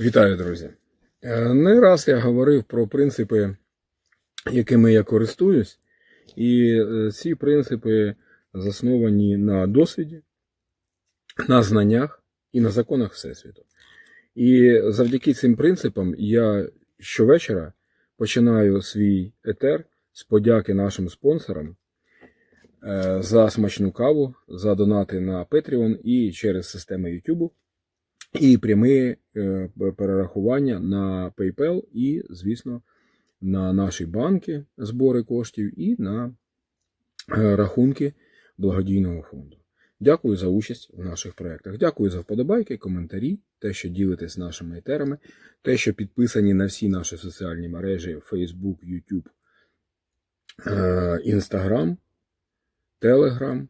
Вітаю, друзі. Е, Не раз я говорив про принципи, якими я користуюсь, і е, ці принципи засновані на досвіді, на знаннях і на законах Всесвіту. І завдяки цим принципам я щовечора починаю свій етер з подяки нашим спонсорам е, за смачну каву, за донати на Patreon і через систему YouTube. І пряме е, перерахування на PayPal і, звісно, на наші банки збори коштів і на е, рахунки благодійного фонду. Дякую за участь в наших проєктах. Дякую за вподобайки, коментарі, те, що ділитесь нашими етерами, те, що підписані на всі наші соціальні мережі Facebook, YouTube, е, Instagram, Telegram,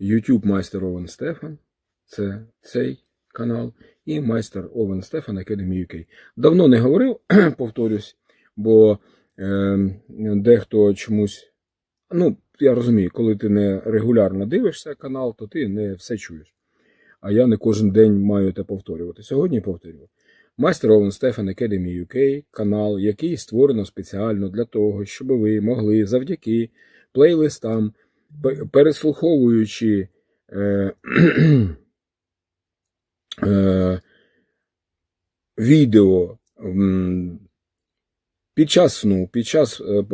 YouTube Майстер Овен Стефан. Це цей канал і майстер Овен Стефан Academy UK. Давно не говорив, повторюсь, бо е, дехто чомусь. Ну, я розумію, коли ти не регулярно дивишся канал, то ти не все чуєш. А я не кожен день маю це повторювати. Сьогодні повторюю. Майстер Овен Стефан Academy UK канал, який створено спеціально для того, щоб ви могли завдяки плейлистам, переслуховуючи. Е, відео під час сну, під час е,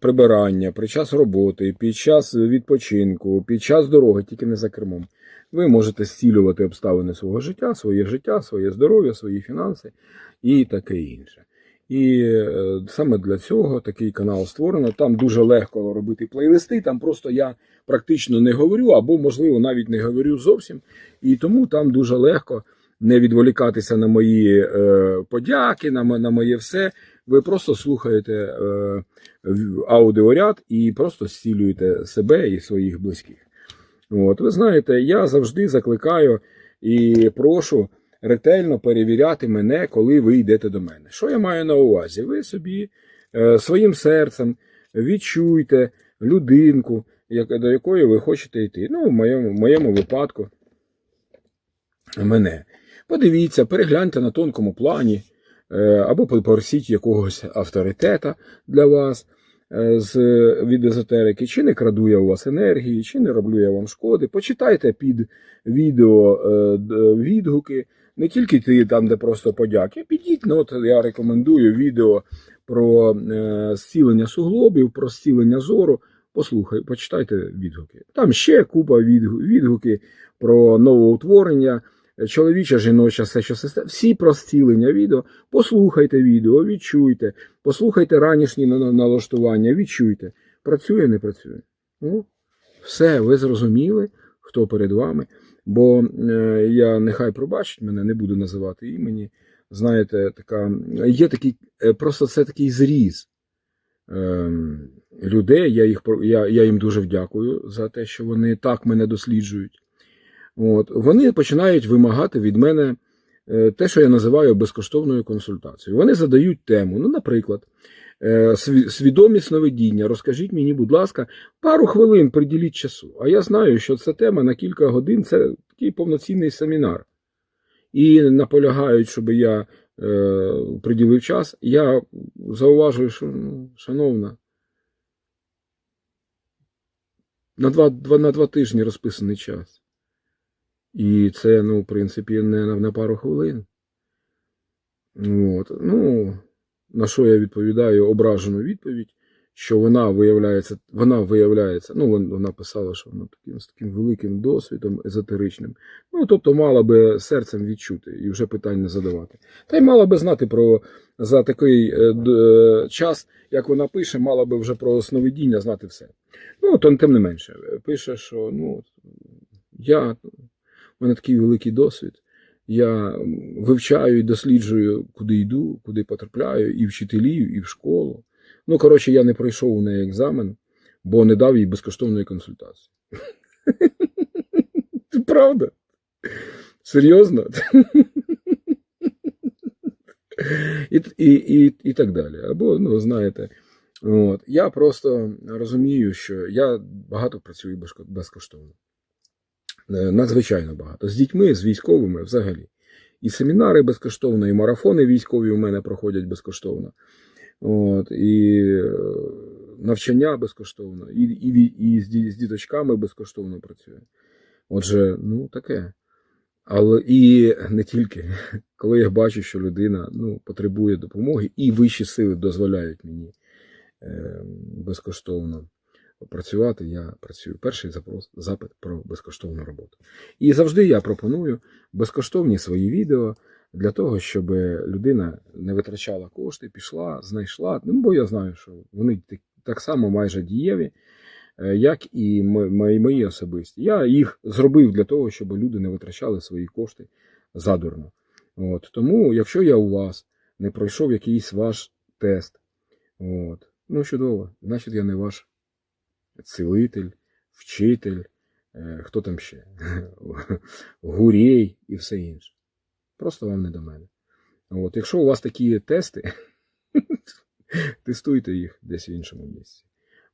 прибирання, під час роботи, під час відпочинку, під час дороги, тільки не за кермом. Ви можете зцілювати обставини свого життя, своє життя, своє здоров'я, свої фінанси і таке інше. І е, саме для цього такий канал створено. Там дуже легко робити плейлисти. Там просто я практично не говорю, або, можливо, навіть не говорю зовсім. І тому там дуже легко не відволікатися на мої е, подяки, на, на моє все. Ви просто слухаєте е, аудіоряд і просто зцілюєте себе і своїх близьких. От, ви знаєте, я завжди закликаю і прошу ретельно перевіряти мене, коли ви йдете до мене. Що я маю на увазі? Ви собі е, своїм серцем відчуйте людинку, до якої ви хочете йти. Ну, в моєму, в моєму випадку мене. Подивіться, перегляньте на тонкому плані, е, або попросіть якогось авторитета для вас з від езотерики, чи не краду я у вас енергії, чи не роблю я вам шкоди. Почитайте під відео е, відгуки, не тільки ті там, де просто подяки. Підіть, ну, от я рекомендую відео про е, зцілення суглобів, про зцілення зору. Послухай, почитайте відгуки. Там ще купа відгу- відгуки про новоутворення, чоловіча, жіноча, все, що система. Всі про зцілення відео. Послухайте відео, відчуйте, послухайте ранішні на- на- налаштування, відчуйте. Працює, не працює. Ну, все, ви зрозуміли, хто перед вами. Бо е, я нехай пробачить мене, не буду називати імені. Знаєте, така є такий, е, просто це такий зріз ем, людей. Я, їх, я, я їм дуже вдякую за те, що вони так мене досліджують. От, вони починають вимагати від мене е, те, що я називаю безкоштовною консультацією. Вони задають тему. Ну, наприклад, е, сві- свідомість сновидіння. Розкажіть мені, будь ласка, пару хвилин приділіть часу. А я знаю, що ця тема на кілька годин це такий повноцінний семінар. І наполягають, щоб я е, приділив час. Я зауважую, що, ну, шановна, на два, два, на два тижні розписаний час. І це, ну, в принципі, не на, пару хвилин. От. Ну, на що я відповідаю ображену відповідь, що вона виявляється, вона виявляється, ну, вона писала, що вона таким, з таким великим досвідом езотеричним. Ну, тобто, мала би серцем відчути і вже питань не задавати. Та й мала би знати про за такий е, е, час, як вона пише, мала би вже про сновидіння знати все. Ну, то тим не менше, пише, що ну, я, в мене такий великий досвід. Я вивчаю і досліджую, куди йду, куди потрапляю, і вчителів, і в школу. Ну, коротше, я не пройшов у неї екзамен, бо не дав їй безкоштовної консультації. Правда? Серйозно? І, і, і, і так далі. Або, ну, знаєте, от, я просто розумію, що я багато працюю безкоштовно. Е, Надзвичайно багато. З дітьми, з військовими взагалі. і семінари безкоштовно, і марафони військові у мене проходять безкоштовно. От, і е, навчання безкоштовно, і, і, і з діточками безкоштовно працює. Отже, ну таке. Але і не тільки, коли я бачу, що людина ну, потребує допомоги, і вищі сили дозволяють мені е, безкоштовно працювати, я працюю. Перший запрос, запит про безкоштовну роботу. І завжди я пропоную безкоштовні свої відео для того, щоб людина не витрачала кошти, пішла, знайшла. Ну, бо я знаю, що вони так- само майже дієві, е, як і мої, мої особисті. Я їх зробив для того, щоб люди не витрачали свої кошти задурно. От. Тому, якщо я у вас не пройшов якийсь ваш тест, от, ну чудово, значить я не ваш цілитель, вчитель, е, хто там ще, гурєй і все інше. Просто вам не до мене. От, якщо у вас такі тести, тестуйте їх десь в іншому місці.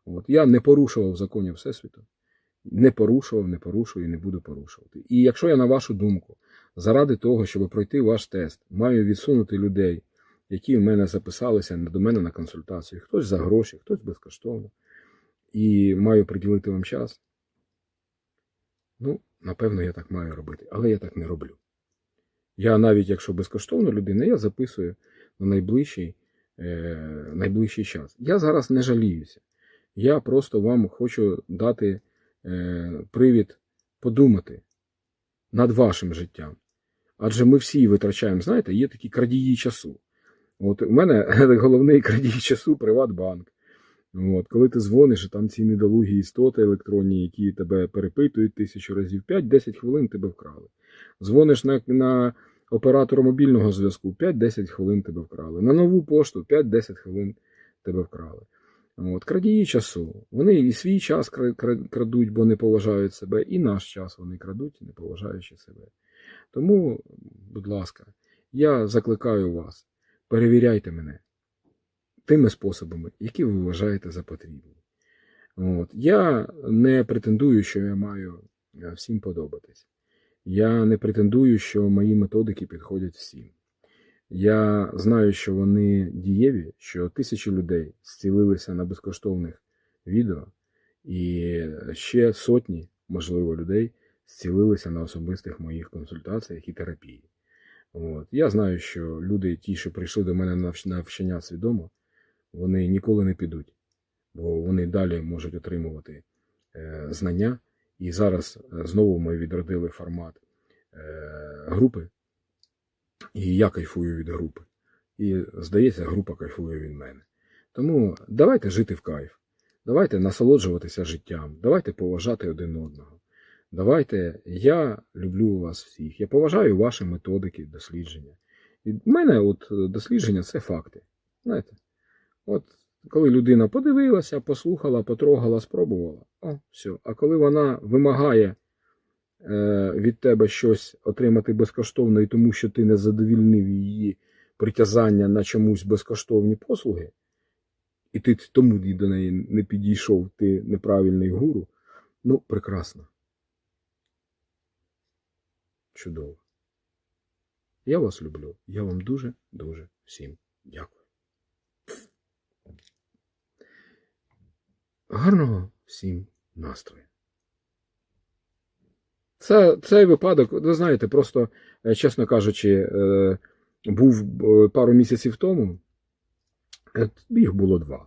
От, я не порушував законів Всесвіту, не порушував, не порушую і не буду порушувати. І якщо я, на вашу думку, заради того, щоб пройти ваш тест, маю відсунути людей, які в мене записалися до мене на консультацію, хтось за гроші, хтось безкоштовно, і маю приділити вам час, ну, напевно, я так маю робити, але я так не роблю. Я навіть якщо безкоштовно людина, я записую на найближчий, е, найближчий час. Я зараз не жаліюся. Я просто вам хочу дати е, привід подумати над вашим життям. Адже ми всі витрачаємо, знаєте, є такі крадії часу. От у мене головний крадій часу Приватбанк. От, коли ти дзвониш, там ці недолугі істоти електронні, які тебе перепитують тисячу разів, 5-10 хвилин тебе вкрали. Дзвониш на, на оператора мобільного зв'язку, 5-10 хвилин тебе вкрали. На нову пошту 5-10 хвилин тебе вкрали. От, крадії часу. Вони і свій час кра- кра- крадуть, бо не поважають себе, і наш час вони крадуть, не поважаючи себе. Тому, будь ласка, я закликаю вас, перевіряйте мене тими способами, які ви вважаєте за потрібні. От. Я не претендую, що я маю е, всім подобатись. Я не претендую, що мої методики підходять всім. Я знаю, що вони дієві, що тисячі людей зцілилися на безкоштовних відео, і ще сотні, можливо, людей зцілилися на особистих моїх консультаціях і терапії. От. Я знаю, що люди, ті, що прийшли до мене на навч- на навчання свідомо, вони ніколи не підуть, бо вони далі можуть отримувати е, знання. І зараз е, знову ми відродили формат е, групи, і я кайфую від групи. І, здається, група кайфує від мене. Тому давайте жити в кайф, давайте насолоджуватися життям, давайте поважати один одного. Давайте, я люблю вас всіх, я поважаю ваші методики дослідження. І в мене от дослідження це факти. Знаєте, от коли людина подивилася, послухала, потрогала, спробувала, о, все. А коли вона вимагає е, від тебе щось отримати безкоштовно, і тому що ти не задовільнив її притязання на чомусь безкоштовні послуги, і ти тому до неї не підійшов, ти неправильний гуру, ну, прекрасно. Чудово. Я вас люблю. Я вам дуже, дуже всім дякую. Гарного всім настрою. Це, цей випадок, ви знаєте, просто, е, чесно кажучи, е, був е, пару місяців тому. Їх було два.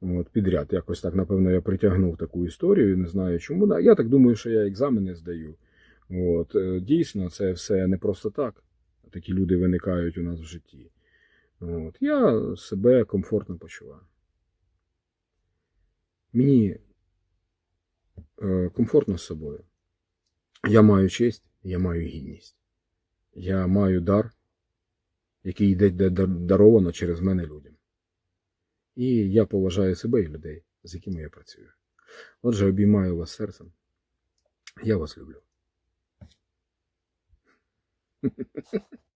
От, підряд. Якось так, напевно, я притягнув таку історію, не знаю чому. Я так думаю, що я екзамени здаю. От, дійсно, це все не просто так. Такі люди виникають у нас в житті. От, я себе комфортно почуваю. Мені е, комфортно з собою. Я маю честь, я маю гідність. Я маю дар, який йде дар- дар- даровано через мене людям. І я поважаю себе і людей, з якими я працюю. Отже, обіймаю вас серцем. Я вас люблю.